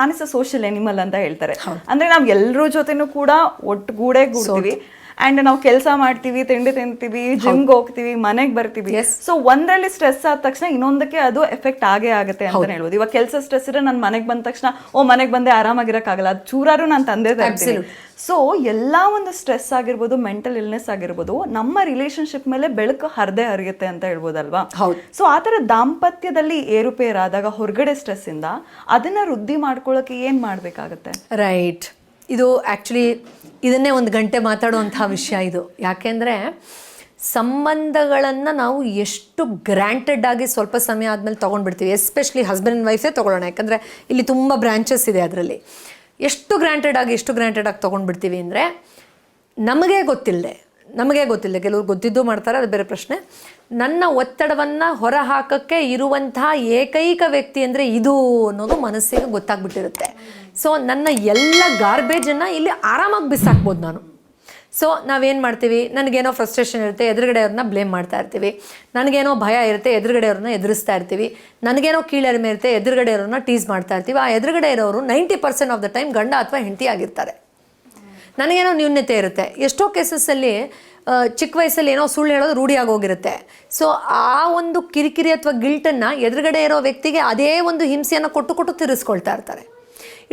ಮಾನಸ social animal ಅಂತ ಹೇಳ್ತಾರೆ. ಅಂದ್ರೆ ನಾವ್ ಎಲ್ರ ಜೊತೆನೂ ಕೂಡ ಒಟ್ಟುಗೂಡೆ ಕೂಡ್ತೀವಿ ಅಂಡ್ ನಾವು ಕೆಲಸ ಮಾಡ್ತೀವಿ ತಿಂಡಿ ತಿಂತೀವಿ ಜಿಮ್ಗೆ ಹೋಗ್ತೀವಿ ಮನೆಗೆ ಬರ್ತೀವಿ. ಸೊ ಒಂದ್ರಲ್ಲಿ ಸ್ಟ್ರೆಸ್ ಆದ ತಕ್ಷಣ ಇನ್ನೊಂದಕ್ಕೆ ಅದು ಎಫೆಕ್ಟ್ ಆಗೇ ಆಗುತ್ತೆ ಅಂತ ಹೇಳ್ಬೋದು. ಇವಾಗ ಕೆಲಸ ಸ್ಟ್ರೆಸ್ ಇದ್ರೆ ನಾನು ಮನೆಗೆ ಬಂದ ತಕ್ಷಣ ಓ ಮನೆಗೆ ಬಂದೆ ಆರಾಮಾಗಿರೋಕ್ಕಾಗಲ್ಲ. ಅದು ಚೂರಾರು ನಾನು ತಂದೆ ತರ್ತೀನಿ. ಸೊ ಎಲ್ಲ ಒಂದು ಸ್ಟ್ರೆಸ್ ಆಗಿರ್ಬೋದು ಮೆಂಟಲ್ ಇಲ್ನೆಸ್ ಆಗಿರ್ಬೋದು ನಮ್ಮ ರಿಲೇಶನ್ಶಿಪ್ ಮೇಲೆ ಬೆಳಕು ಹರಿದೇ ಹರಿಯುತ್ತೆ ಅಂತ ಹೇಳ್ಬೋದಲ್ವಾ. ಸೊ ಆ ಥರ ದಾಂಪತ್ಯದಲ್ಲಿ ಏರುಪೇರಾದಾಗ ಹೊರಗಡೆ ಸ್ಟ್ರೆಸ್ಸಿಂದ ಅದನ್ನ ವೃದ್ಧಿ ಮಾಡ್ಕೊಳ್ಳೋಕೆ ಏನು ಮಾಡಬೇಕಾಗತ್ತೆ? ರೈಟ್ ಇದು ಆ್ಯಕ್ಚುಲಿ ಇದನ್ನೇ ಒಂದು ಗಂಟೆ ಮಾತಾಡುವಂಥ ವಿಷಯ ಇದು. ಯಾಕೆಂದರೆ ಸಂಬಂಧಗಳನ್ನು ನಾವು ಎಷ್ಟು ಗ್ರ್ಯಾಂಟೆಡ್ ಆಗಿ ಸ್ವಲ್ಪ ಸಮಯ ಆದಮೇಲೆ ತೊಗೊಂಡ್ಬಿಡ್ತೀವಿ. ಎಸ್ಪೆಷಲಿ ಹಸ್ಬೆಂಡ್ ಆ್ಯಂಡ್ ವೈಫೇ ತೊಗೊಳ್ಳೋಣ. ಯಾಕಂದರೆ ಇಲ್ಲಿ ತುಂಬ ಬ್ರ್ಯಾಂಚಸ್ ಇದೆ ಅದರಲ್ಲಿ. ಎಷ್ಟು ಗ್ರ್ಯಾಂಟೆಡ್ ಆಗಿ, ಎಷ್ಟು ಗ್ರ್ಯಾಂಟೆಡ್ ಆಗಿ ತೊಗೊಂಡ್ಬಿಡ್ತೀವಿ ಅಂದರೆ ನಮಗೆ ಗೊತ್ತಿಲ್ಲದೆ ನಮಗೆ ಗೊತ್ತಿಲ್ಲ, ಕೆಲವ್ರು ಗೊತ್ತಿದ್ದು ಮಾಡ್ತಾರೆ, ಅದು ಬೇರೆ ಪ್ರಶ್ನೆ. ನನ್ನ ಒತ್ತಡವನ್ನು ಹೊರ ಹಾಕೋಕ್ಕೆ ಇರುವಂತಹ ಏಕೈಕ ವ್ಯಕ್ತಿ ಅಂದರೆ ಇದು ಅನ್ನೋದು ಮನಸ್ಸಿಗೆ ಗೊತ್ತಾಗ್ಬಿಟ್ಟಿರುತ್ತೆ. ಸೊ ನನ್ನ ಎಲ್ಲ ಗಾರ್ಬೇಜನ್ನು ಇಲ್ಲಿ ಆರಾಮಾಗಿ ಬಿಸಾಕ್ಬೋದು ನಾನು. ಸೊ ನಾವೇನು ಮಾಡ್ತೀವಿ? ನನಗೇನೋ ಫ್ರಸ್ಟ್ರೇಷನ್ ಇರುತ್ತೆ ಎದುರುಗಡೆಯವ್ರನ್ನ ಬ್ಲೇಮ್ ಮಾಡ್ತಾ ಇರ್ತೀವಿ. ನನಗೇನೋ ಭಯ ಇರುತ್ತೆ ಎದುರುಗಡೆಯವ್ರನ್ನ ಎದುರಿಸ್ತಾ ಇರ್ತೀವಿ. ನನಗೇನೋ ಕೀಳರಿಮೆ ಇರುತ್ತೆ ಎದುರುಗಡೆಯವ್ರನ್ನ ಟೀಸ್ ಮಾಡ್ತಾ ಇರ್ತೀವಿ. ಆ ಎದುರುಗಡೆ ಇರೋರು ninety percent of the time ಗಂಡ ಅಥವಾ ಹೆಂಡತಿ ಆಗಿರ್ತಾರೆ. ನನಗೇನೋ ನ್ಯೂನ್ಯತೆ ಇರುತ್ತೆ. ಎಷ್ಟೋ ಕೇಸಸ್ಸಲ್ಲಿ ಚಿಕ್ಕ ವಯಸ್ಸಲ್ಲಿ ಏನೋ ಸುಳ್ಳು ಹೇಳೋದು ರೂಢಿಯಾಗಿ ಹೋಗಿರುತ್ತೆ ಸೊ ಆ ಒಂದು ಕಿರಿಕಿರಿ ಅಥವಾ ಗಿಲ್ಟನ್ನು ಎದುರುಗಡೆ ಇರೋ ವ್ಯಕ್ತಿಗೆ ಅದೇ ಒಂದು ಹಿಂಸೆಯನ್ನು ಕೊಟ್ಟು ಕೊಟ್ಟು ತಿರ್ಸ್ಕೊಳ್ತಾ ಇರ್ತಾರೆ.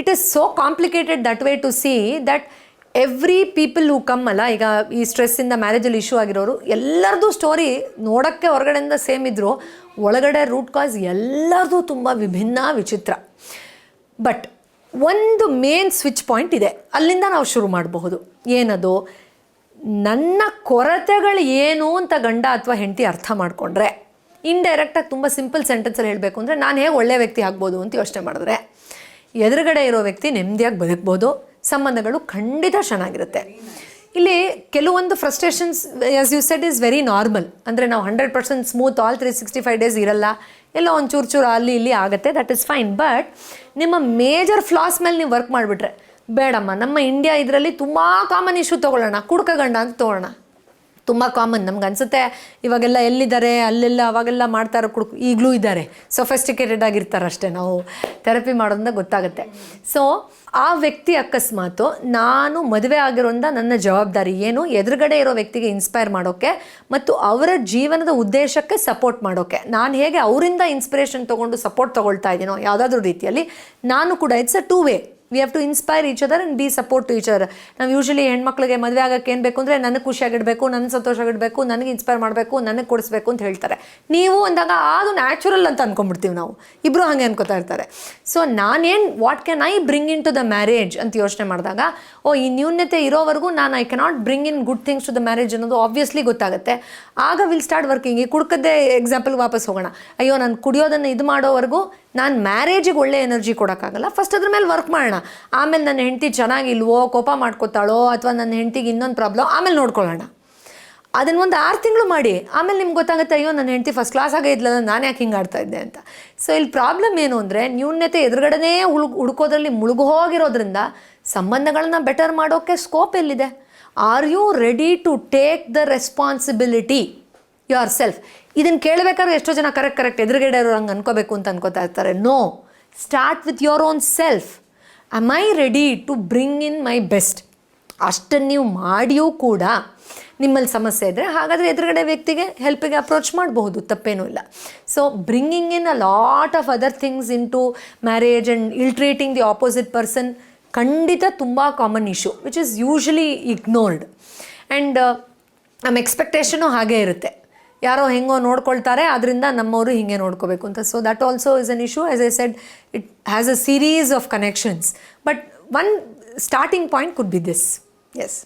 It is so complicated that way to see that every people who come ಅಲ್ಲ, ಈಗ ಈ ಸ್ಟ್ರೆಸ್ಸಿಂದ ಮ್ಯಾರೇಜಲ್ಲಿ ಇಶ್ಯೂ ಆಗಿರೋರು, ಎಲ್ಲರದ್ದು ಸ್ಟೋರಿ ನೋಡೋಕ್ಕೆ ಹೊರಗಡೆಯಿಂದ ಸೇಮ್ ಇದ್ದರೂ ಒಳಗಡೆ ರೂಟ್ ಕಾಸ್ ಎಲ್ಲರದ್ದು ತುಂಬ ವಿಭಿನ್ನ ವಿಚಿತ್ರ. ಬಟ್ ಒಂದು ಮೇನ್ ಸ್ವಿಚ್ ಪಾಯಿಂಟ್ ಇದೆ. ಅಲ್ಲಿಂದ ನಾವು ಶುರು ಮಾಡಬಹುದು. ಏನದು? ನನ್ನ ಕೊರತೆಗಳು ಏನು ಅಂತ ಗಂಡ ಅಥವಾ ಹೆಂಡತಿ ಅರ್ಥ ಮಾಡಿಕೊಂಡ್ರೆ ಇಂಡೈರೆಕ್ಟಾಗಿ ತುಂಬ ಸಿಂಪಲ್ ಸೆಂಟೆನ್ಸಲ್ಲಿ ಹೇಳಬೇಕು ಅಂದರೆ, ನಾನು ಹೇಗೆ ಒಳ್ಳೆಯ ವ್ಯಕ್ತಿ ಆಗ್ಬೋದು ಅಂತ ಯೋಚನೆ ಮಾಡಿದ್ರೆ, ಎದುರುಗಡೆ ಇರೋ ವ್ಯಕ್ತಿ ನೆಮ್ಮದಿಯಾಗಿ ಬದುಕ್ಬೋದು, ಸಂಬಂಧಗಳು ಖಂಡಿತ ಚೆನ್ನಾಗಿರುತ್ತೆ. ಇಲ್ಲಿ ಕೆಲವೊಂದು frustrations as you said is very normal ಅಂದರೆ ನಾವು hundred percent smooth all three sixty five days ಇರಲ್ಲ. ಎಲ್ಲೋ ಒಂದು ಚೂರು ಚೂರು ಅಲ್ಲಿ ಇಲ್ಲಿ ಆಗುತ್ತೆ ದಟ್ ಇಸ್ ಫೈನ್ ಬಟ್ ನಿಮ್ಮ ಮೇಜರ್ ಫ್ಲಾಸ್ ಮೇಲೆ ನೀವು ವರ್ಕ್ ಮಾಡಿಬಿಟ್ರೆ, ಬೇಡಮ್ಮ, ನಮ್ಮ ಇಂಡಿಯಾ ಇದರಲ್ಲಿ ತುಂಬ ಕಾಮನ್ ಇಶ್ಯೂ ತೊಗೊಳ್ಳೋಣ, ಕುಡ್ಕಗಂಡ ಅಂತ ತೊಗೊಳ್ಳೋಣ. ತುಂಬ ಕಾಮನ್ ನಮ್ಗೆ ಅನ್ಸುತ್ತೆ ಇವಾಗೆಲ್ಲ ಎಲ್ಲಿದ್ದಾರೆ, ಅಲ್ಲೆಲ್ಲ ಅವಾಗೆಲ್ಲ ಮಾಡ್ತಾರೋ ಕುಡ್ಕು, ಈಗಲೂ ಇದ್ದಾರೆ. ಸೊಫೆಸ್ಟಿಕೇಟೆಡ್ ಆಗಿರ್ತಾರೆ ಅಷ್ಟೇ ನಾವು. ಥೆರಪಿ ಮಾಡೋದ್ರಿಂದ ಗೊತ್ತಾಗುತ್ತೆ. ಸೊ ಆ ವ್ಯಕ್ತಿ ಅಕಸ್ಮಾತು ನಾನು ಮದುವೆ ಆಗಿರೋದ್ರಿಂದ ನನ್ನ ಜವಾಬ್ದಾರಿ ಏನು, ಎದುರುಗಡೆ ಇರೋ ವ್ಯಕ್ತಿಗೆ ಇನ್ಸ್ಪೈರ್ ಮಾಡೋಕ್ಕೆ ಮತ್ತು ಅವರ ಜೀವನದ ಉದ್ದೇಶಕ್ಕೆ ಸಪೋರ್ಟ್ ಮಾಡೋಕ್ಕೆ ನಾನು ಹೇಗೆ ಅವರಿಂದ ಇನ್ಸ್ಪಿರೇಷನ್ ತೊಗೊಂಡು ಸಪೋರ್ಟ್ ತೊಗೊಳ್ತಾ ಇದ್ದೀನೋ ಯಾವುದಾದ್ರೂ ರೀತಿಯಲ್ಲಿ ನಾನು ಕೂಡ it's a two way we have to inspire each other and be support to each other ನಾವು ಯೂಶಲಿ ಹೆಣ್ಮಕ್ಳಿಗೆ ಮದುವೆ ಆಗಕ್ಕೆ ಏನು ಬೇಕು ಅಂದರೆ ನನಗೆ ಖುಷಿಯಾಗಿಡಬೇಕು ನನ್ನ ಸಂತೋಷವಾಗಿಡಬೇಕು ನನಗೆ ಇನ್ಸ್ಪೈರ್ ಮಾಡಬೇಕು, ನನಗೆ ಕೊಡಿಸ್ಬೇಕು ಅಂತ ಹೇಳ್ತಾರೆ. ನೀವು ಅಂದಾಗ ಅದು ನ್ಯಾಚುರಲ್ ಅಂತ ಅಂದ್ಕೊಂಬಿಡ್ತೀವಿ ನಾವು. ಇಬ್ಬರು ಹಾಗೆ ಅನ್ಕೋತಾ ಇರ್ತಾರೆ. ಸೊ ನಾನೇನು what can I bring in to the marriage ಅಂತ ಯೋಚನೆ ಮಾಡಿದಾಗ, ಓ, ಈ ನ್ಯೂನ್ಯತೆ ಇರೋವರೆಗೂ ನಾನು I cannot bring in good things to the marriage ಅನ್ನೋದು ಆಬ್ವಿಯಸ್ಲಿ ಗೊತ್ತಾಗುತ್ತೆ. ಆಗ ವಿಲ್ ಸ್ಟಾರ್ಟ್ ವರ್ಕಿಂಗ್ ಈ ಕುಡ್ಕದ್ದೇ ಎಕ್ಸಾಂಪಲ್ ವಾಪಸ್ ಹೋಗೋಣ. ಅಯ್ಯೋ, ನಾನು ಕುಡಿಯೋದನ್ನು ಇದು ಮಾಡೋವರೆಗೂ ನಾನು ಮ್ಯಾರೇಜಿಗೆ ಒಳ್ಳೆ ಎನರ್ಜಿ ಕೊಡೋಕ್ಕಾಗಲ್ಲ. ಫಸ್ಟ್ ಅದ್ರ ಮೇಲೆ ವರ್ಕ್ ಮಾಡೋಣ. ಆಮೇಲೆ ನನ್ನ ಹೆಂಡತಿ ಚೆನ್ನಾಗಿಲ್ವೋ, ಕೋಪ ಮಾಡ್ಕೋತಾಳೋ, ಅಥವಾ ನನ್ನ ಹೆಂಡತಿಗೆ ಇನ್ನೊಂದು ಪ್ರಾಬ್ಲಮ್ ಆಮೇಲೆ ನೋಡ್ಕೊಳ್ಳೋಣ. ಅದನ್ನ ಒಂದು ಆರು ತಿಂಗಳು ಮಾಡಿ. ಆಮೇಲೆ ನಿಮ್ಗೆ ಗೊತ್ತಾಗುತ್ತೆ, ಅಯ್ಯೋ, ನನ್ನ ಹೆಂಡತಿ ಫಸ್ಟ್ ಕ್ಲಾಸ್ ಆಗೇ ನಾನು ಯಾಕೆ ಹಿಂಗೆ ಆಡ್ತಾ ಇದ್ದೆ ಅಂತ. ಸೊ ಇಲ್ಲಿ ಪ್ರಾಬ್ಲಮ್ ಏನು ಅಂದರೆ ನ್ಯೂನ್ಯತೆ ಎದುರುಗಡೆನೇ ಹುಳು ಹುಡ್ಕೋದ್ರಲ್ಲಿ ಮುಳುಗು ಹೋಗಿರೋದ್ರಿಂದ ಸಂಬಂಧಗಳನ್ನ ಬೆಟರ್ ಮಾಡೋಕ್ಕೆ ಸ್ಕೋಪ್ ಎಲ್ಲಿದೆ? Are you ready to take the responsibility yourself ಇದನ್ನು ಕೇಳಬೇಕಾದ್ರೆ ಎಷ್ಟೋ ಜನ ಕರೆಕ್ಟ್ ಕರೆಕ್ಟ್ ಎದುರುಗಡೆ ಇರೋರು ಹಂಗೆ ಅನ್ಕೋಬೇಕು ಅಂತ ಅನ್ಕೋತಾ ಇರ್ತಾರೆ. No start with your own self I ready to bring in my best ಅಷ್ಟನ್ನು ನೀವು ಮಾಡಿಯೂ ಕೂಡ ನಿಮ್ಮಲ್ಲಿ ಸಮಸ್ಯೆ ಇದ್ದರೆ ಹಾಗಾದರೆ ಎದುರುಗಡೆ ವ್ಯಕ್ತಿಗೆ ಹೆಲ್ಪಿಗೆ ಅಪ್ರೋಚ್ ಮಾಡಬಹುದು, ತಪ್ಪೇನೂ ಇಲ್ಲ. So bringing in a lot of other things in to marriage and illtreating the opposite person ಖಂಡಿತ ತುಂಬ common issue which is usually ignored and ನಮ್ಮ ಎಕ್ಸ್ಪೆಕ್ಟೇಷನು ಹಾಗೇ ಇರುತ್ತೆ. ಯಾರೋ ಹೆಂಗೋ ನೋಡ್ಕೊಳ್ತಾರೆ ಅದರಿಂದ ನಮ್ಮವರು ಹಿಂಗೆ ನೋಡ್ಕೋಬೇಕು ಅಂತ. So that also is an issue as I said it has a series of connections but one starting point could be this S